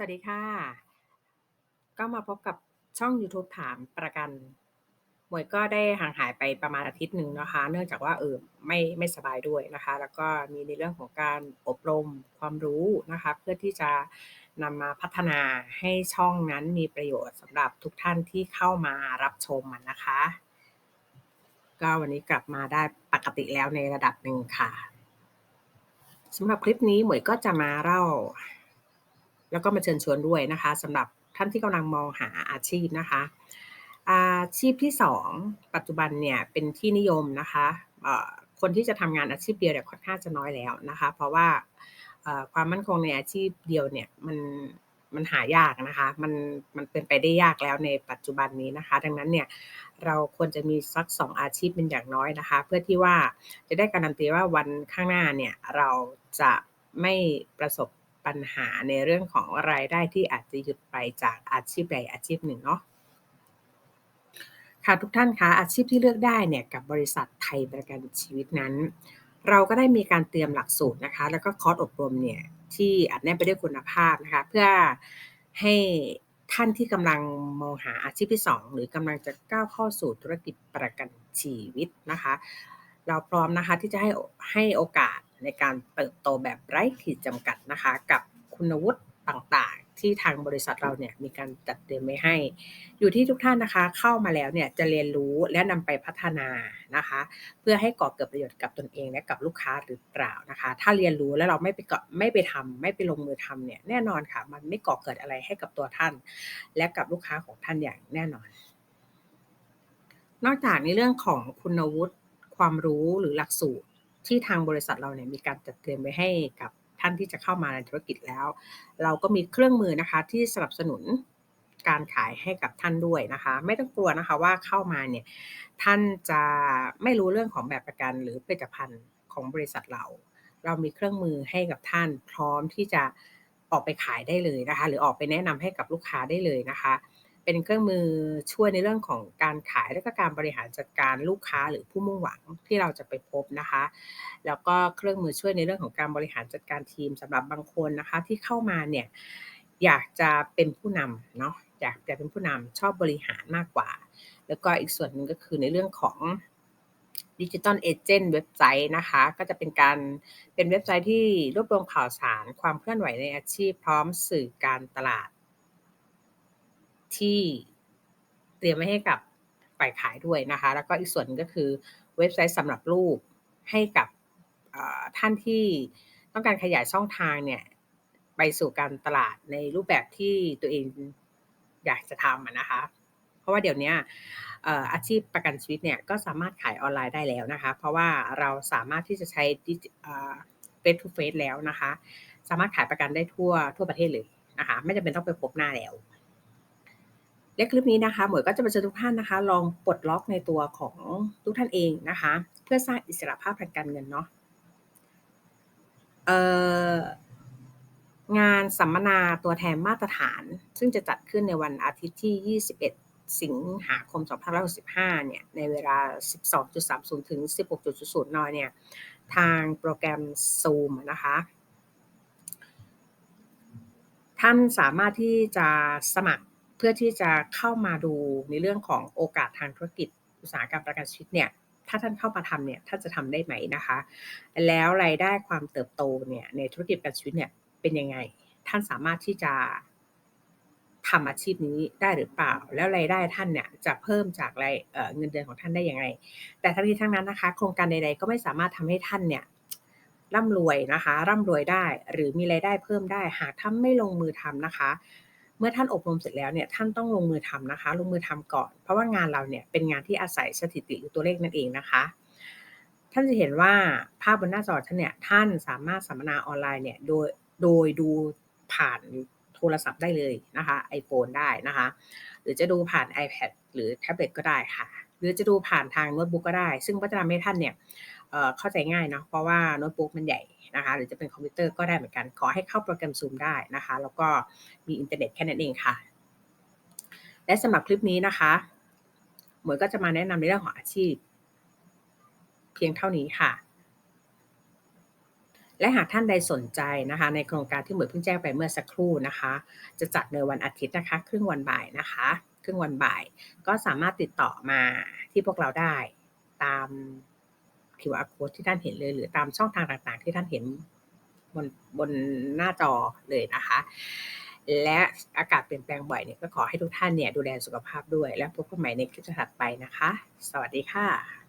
สวัสดีค่ะ ก็มาพบกับช่องยูทูบถามประกัน หมวยก็ได้ห่างหายไปประมาณอาทิตย์หนึ่งนะคะ เนื่องจากว่าเออไม่ไม่สบายด้วยนะคะ แล้วก็มีในเรื่องของการอบรมความรู้นะคะ เพื่อที่จะนำมาพัฒนาให้ช่องนั้นมีประโยชน์สำหรับทุกท่านที่เข้ามารับชมมันนะคะ ก็วันนี้กลับมาได้ปกติแล้วในระดับหนึ่งค่ะสำหรับคลิปนี้หมวยก็จะมาเล่า แล้วก็มาเชิญชวนด้วยนะคะสำหรับท่านที่กำลังมองหาอาชีพนะคะ อาชีพที่สองปัจจุบันเนี่ยเป็นที่นิยมนะคะคนที่จะทำงานอาชีพเดียวเนี่ยค่อนข้างจะน้อยแล้วนะคะ เพราะว่าความมั่นคงในอาชีพเดียวเนี่ยมันมันหายากนะคะ มันมันเป็นไปได้ยากแล้วในปัจจุบันนี้นะคะ ดังนั้นเนี่ยเราควรจะมีสักสองอาชีพเป็นอย่างน้อยนะคะ เพื่อที่ว่าจะได้การันตีว่าวันข้างหน้าเนี่ยเราจะไม่ประสบ ปัญหาในเรื่องของรายได้ที่อาจจะหยุดไปจากอาชีพใดอาชีพหนึ่งเนาะค่ะทุกท่านคะอาชีพที่เลือกได้เนี่ยกับบริษัทไทยประกันชีวิตนั้น เราก็ได้มีการเตรียมหลักสูตรนะคะ แล้วก็คอร์สอบรมเนี่ยที่อัดแน่นไปด้วยคุณภาพนะคะเพื่อให้ท่านที่กำลังมองหาอาชีพที่ 2 หรือกำลังจะก้าวเข้าสู่ธุรกิจประกันชีวิตนะคะ เราพร้อมนะคะที่จะให้ให้โอกาส ในการเติบโตแบบไร้ขีดจำกัดนะคะกับคุณวุฒิต่างๆ ที่ทางบริษัทเราเนี่ยมีการจัดเตรียมไว้ให้ อยู่ที่ทุกท่านนะคะเข้ามาแล้วเนี่ยจะเรียนรู้และนำไปพัฒนานะคะ เพื่อให้ก่อเกิดประโยชน์กับตนเองและกับลูกค้าหรือเปล่านะคะ ถ้าเรียนรู้แล้วเราไม่ไปเกาะไม่ไปทำไม่ไปลงมือทำเนี่ยแน่นอนค่ะ มันไม่ก่อเกิดอะไรให้กับตัวท่าน และกับลูกค้าของท่านอย่างแน่นอน นอกจากในเรื่องของคุณวุฒิความรู้หรือหลักสูตร ที่ทางบริษัทเราเนี่ยมีการจัดเตรียมไว้ให้กับท่านที่จะเข้ามาในธุรกิจแล้ว เราก็มีเครื่องมือนะคะที่สนับสนุนการขายให้กับท่านด้วยนะคะ ไม่ต้องกลัวนะคะว่าเข้ามาเนี่ยท่านจะไม่รู้เรื่องของแบบประกันหรือผลิตภัณฑ์ของบริษัทเรา เรามีเครื่องมือให้กับท่านพร้อมที่จะออกไปขายได้เลยนะคะ หรือออกไปแนะนำให้กับลูกค้าได้เลยนะคะ เป็นเครื่องมือช่วยในเรื่องของการขายและก็การบริหารจัดการลูกค้าหรือผู้มุ่งหวังที่เราจะไปพบนะคะ แล้วก็เครื่องมือช่วยในเรื่องของการบริหารจัดการทีมสำหรับบางคนนะคะที่เข้ามาเนี่ยอยากจะเป็นผู้นำเนาะอยากจะเป็นผู้นำชอบบริหารมากกว่า แล้วก็อีกส่วนหนึ่งก็คือในเรื่องของดิจิตอลเอเจนต์เว็บไซต์นะคะ ก็จะเป็นการเป็นเว็บไซต์ที่รวบรวมข่าวสารความเคลื่อนไหวในอาชีพพร้อมสื่อการตลาด ที่เตรียมไว้ให้กับฝ่ายขายด้วยนะคะ แล้วก็อีกส่วนก็คือเว็บไซต์สำหรับรูปให้กับท่านที่ต้องการขยายช่องทางเนี่ยไปสู่การตลาดในรูปแบบที่ตัวเองอยากจะทำนะคะ เพราะว่าเดี๋ยวนี้อาชีพประกันชีวิตเนี่ยก็สามารถขายออนไลน์ได้แล้วนะคะ เพราะว่าเราสามารถที่จะใช้เฟสทูเฟสแล้วนะคะ สามารถขายประกันได้ทั่วทั่วประเทศเลยนะคะ ไม่จำเป็นต้องไปพบหน้าแล้ว และคลิปนี้นะคะหมวยก็จะมาเชิญทุกท่านนะคะ ลองปลดล็อกในตัวของทุกท่านเองนะคะ เพื่อสร้างอิสระภาพทางการเงินเนาะงานสัมมนาตัวแทนมาตรฐาน ซึ่งจะจัดขึ้นในวันอาทิตย์ที่ 21 สิงหาคม 2565 เนี่ย ในเวลา 12.30 ถึง 16.00 น เนี่ย ทางโปรแกรม Zoom นะคะ ท่านสามารถที่จะสมัคร เพื่อที่จะเข้ามาดูในเรื่องของโอกาสทางธุรกิจอุตสาหกรรมประกันชีวิตเนี่ยถ้าท่านเข้ามาทำเนี่ยท่านจะทำได้ไหมนะคะ แล้วรายได้ความเติบโตเนี่ยในธุรกิจประกันชีวิตเนี่ยเป็นยังไง ท่านสามารถที่จะทำอาชีพนี้ได้หรือเปล่า แล้วรายได้ท่านเนี่ยจะเพิ่มจากรายเงินเดือนของท่านได้ยังไง แต่ทั้งนี้ทั้งนั้นนะคะ โครงการใดๆก็ไม่สามารถทำให้ท่านเนี่ยร่ำรวยนะคะ ร่ำรวยได้หรือมีรายได้เพิ่มได้หากท่านไม่ลงมือทำนะคะ เมื่อท่านอบรมเสร็จแล้วเนี่ยท่านต้องลงมือทำนะคะ ลงมือทำก่อน เพราะว่างานเราเนี่ยเป็นงานที่อาศัยสถิติหรือตัวเลขนั่นเองนะคะ ท่านจะเห็นว่าภาพบนหน้าจอท่านเนี่ยท่านสามารถสัมมนาออนไลน์เนี่ยโดยโดยดูผ่านโทรศัพท์ได้เลยนะคะ iPhone ได้นะคะ หรือจะดูผ่าน iPad หรือแท็บเล็ตก็ได้ค่ะ หรือจะดูผ่านทางโน้ตบุ๊กก็ได้ ซึ่งก็จะทำให้ท่านเนี่ยเข้าใจง่ายเนาะเพราะว่าโน้ตบุ๊กมันใหญ่ นะคะหรือจะเป็นคอมพิวเตอร์ก็ได้เหมือนกัน ขอให้เข้าโปรแกรม Zoom ได้นะคะ แล้วก็มีอินเทอร์เน็ตแค่นั้นเองค่ะ และสำหรับคลิปนี้นะคะ หมวยก็จะมาแนะนำในเรื่องของอาชีพ เพียงเท่านี้ค่ะ และหากท่านใดสนใจนะคะ ในโครงการที่หมวยเพิ่งแจ้งไปเมื่อสักครู่นะคะ จะจัดในวันอาทิตย์นะคะ ครึ่งวันบ่ายนะคะ ครึ่งวันบ่าย ก็สามารถติดต่อมาที่พวกเราได้ตาม QR code ที่ท่านเห็นเลย หรือตามช่องทางต่างๆ ที่ท่านเห็นบนบนหน้าจอเลยนะคะ และอากาศเปลี่ยนแปลงบ่อยเนี่ยก็ขอให้ทุกท่านเนี่ยดูแลสุขภาพด้วย และพบกันใหม่ในคลิปถัดไปนะคะ สวัสดีค่ะ